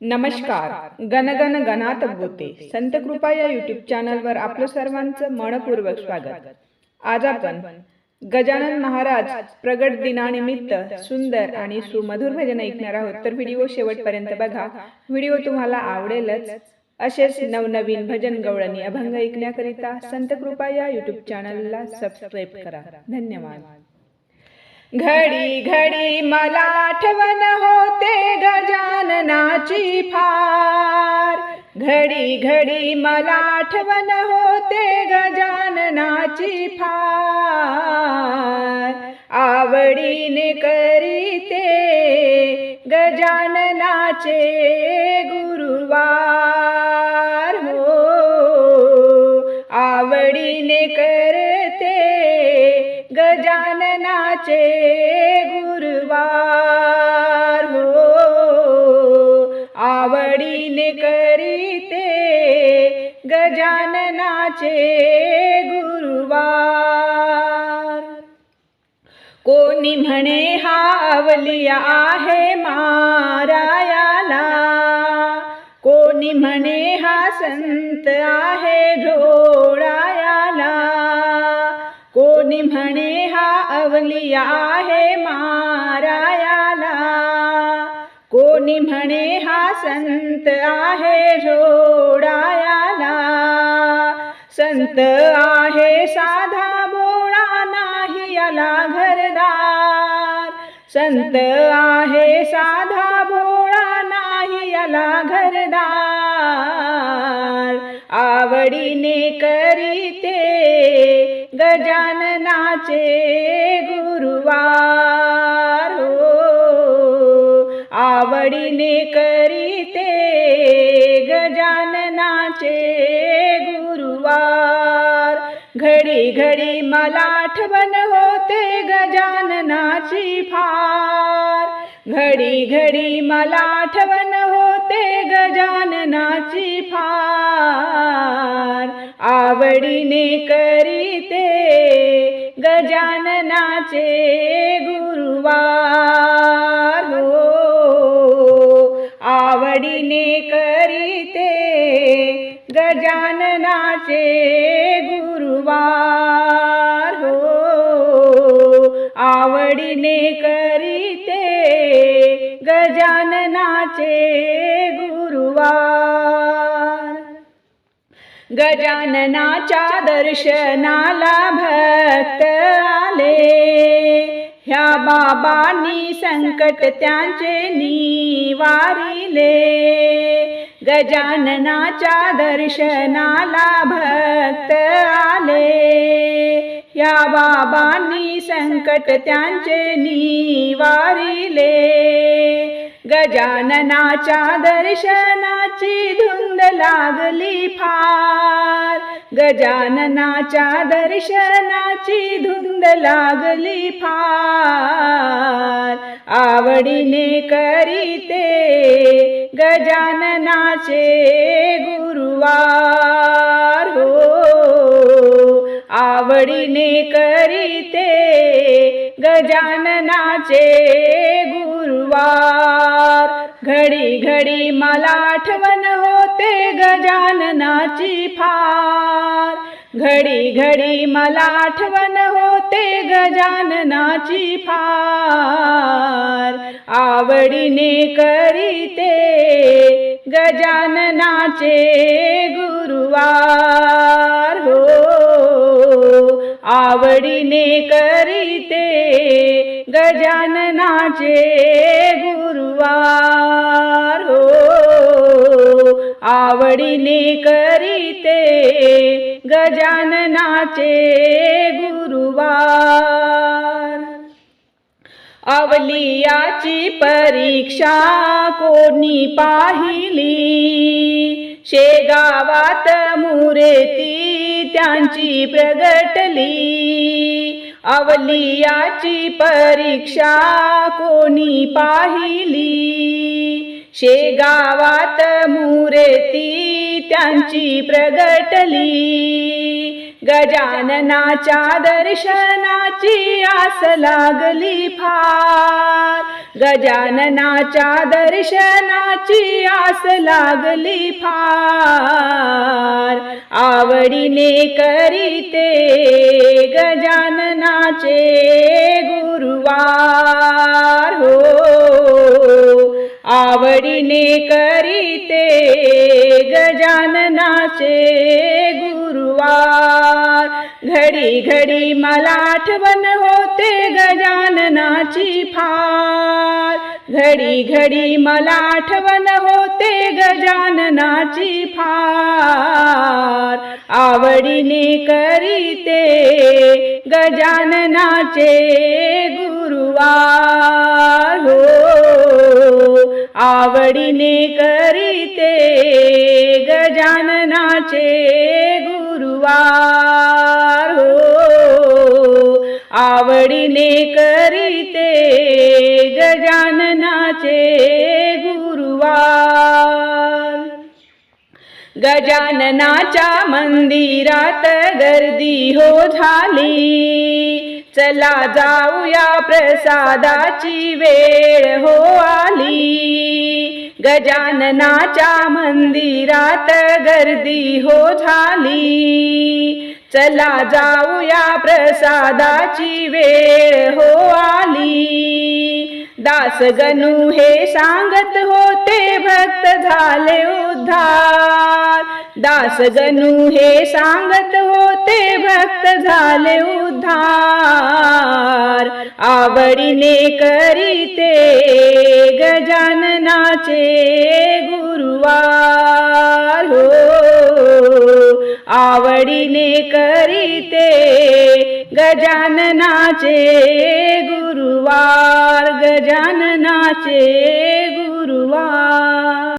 नमस्कार. गणगण गणात बोते संत कृपा या युट्यूब चॅनलवर आपलं सर्वांचं मनपूर्वक स्वागत. आज आपण गजानन महाराज प्रगट दिनानिमित्त सुंदर आणि सुमधुर भजन ऐकणार आहोत तर व्हिडिओ शेवटपर्यंत बघा. व्हिडिओ तुम्हाला आवडेलच. असेच नवनवीन भजन गवळणी अभंग ऐकण्याकरिता संत कृपा या युट्यूब चॅनलला सबस्क्राईब करा. धन्यवाद. घडी घडी मला आठवण होते गजाननाची फार. घडी घडी मला आठवण होते गजाननाची फार. आवडीने करीते गजाननाचे गुरुवार. हो आवडीने करते गजाननाचे गुरुवार हो। आवडीने करीते गजाननाचे गुरुवार। कोणी म्हणे हा अवलिया आहे मारायाला कोणी म्हणे हा संत आहे ढो हा आहे मारायाला. कोणी म्हणे हा संत आहे झोडायाला संत आहे साधा बोळा नाही याला घरदार. संत आहे साधा भोळा नाही याला घरदार. आवडीने करीते गजाननाचे गुरुवार हो. आवडीने करीते गजाननाचे गुरुवार. घडी घडी मला आठवण होते गजाननाची फार. घडी घडी मला आठवण होते गजाननाची फार. आवडीने करीते गजाननाचे गजाननाच्या दर्शनाला भक्त आले. ह्या बाबांनी संकट त्यांचे निवारिले. गजाननाच्या दर्शनाला भक्त आले. या बाबांनी संकट त्यांचे निवारिले. गजाननाच्या दर्शनाची धुन लागली फार. गजाननाच्या दर्शनाची धुंद लागली फार. आवडीने करीते गजाननाचे गुरुवार. हो आवडीने करीते गजाननाचे गुरुवार. घडी घडी मला आठवण हो ते गजाननाची फार. घडी घडी मला आठवण होते गजाननाची फार. आवडीने करीते गजाननाचे गुरुवार. हो आवडीने करीते गजाननाचे गुरुवार. आवडीने करीते गजाननाचे गुरुवार. अवलियाची परीक्षा कोणी पाहिली? शेगावात मुरेती त्यांची प्रगटली. अवलियाची परीक्षा कोणी पाहिली? शेगावात मुरेती त्यांची प्रगटली. गजाननाच्या दर्शनाची आस लागली फार. गजाननाच्या दर्शनाची आस लागली फार. आवडीने करीते गजाननाचे करीते गजाननाचे गुरुवार. घडी घडी मला आठवण होते गजाननाची फार. घडी घडी मला आठवण होते गजाननाची फार. आवडीने करीते गजाननाचे गुरुवार. आवडीने करीते गजाननाचे गुरुवार हो. आवडीने करीते गजाननाचे गुरुवार. गजाननाच्या मंदिरात गर्दी हो झाली. चला जाऊया प्रसादाची वेळ हो आली. गजाननाच्या मंदिरात गर्दी हो झाली. चला जाऊया प्रसादाची वेळ हो आली. दास गणू हे सांगत होते भक्त झाले उद्धार. दास गणू हे सांगत होते भक्त झाले उद्धार. आवडीने करीते गजाननाचे गुरुवार. आवडीने करीते गजाननाचे गुरुवार गजाननाचे गुरुवार.